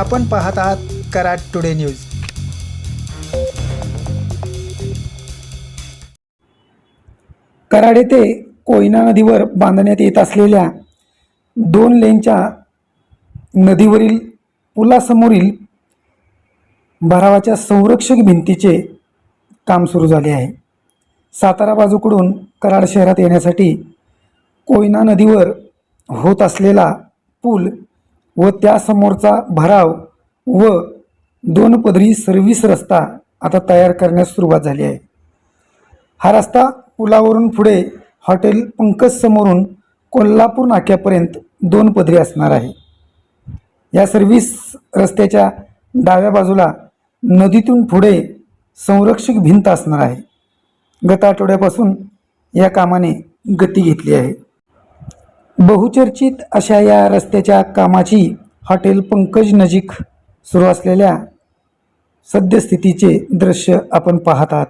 आपण पाहत आहात कराड टुडे न्यूज. कराड येथे कोयना नदीवर बांधण्यात येत असलेल्या दोन लेनच्या नदीवरील पुलासमोरील भरावाच्या संरक्षक भिंतीचे काम सुरू झाले आहे. सातारा बाजूकडून कराड शहरात येण्यासाठी कोयना नदीवर होत असलेला पूल व त्यासमोरचा भराव व दोन पदरी सर्व्हिस रस्ता आता तयार करण्यास सुरुवात झाली आहे. हा रस्ता पुलावरून पुढे हॉटेल पंकज समोरून कोल्हापूर नाक्यापर्यंत दोन पदरी असणार आहे. या सर्व्हिस रस्त्याच्या डाव्या बाजूला नदीतून पुढे संरक्षक भिंत असणार आहे. गत आठवड्यापासून या कामाने गती घेतली आहे. बहुचर्चित अशा या रस्त्याच्या कामाची हॉटेल पंकज नजीक सुरू असलेल्या सद्यस्थितीचे दृश्य आपण पाहतात.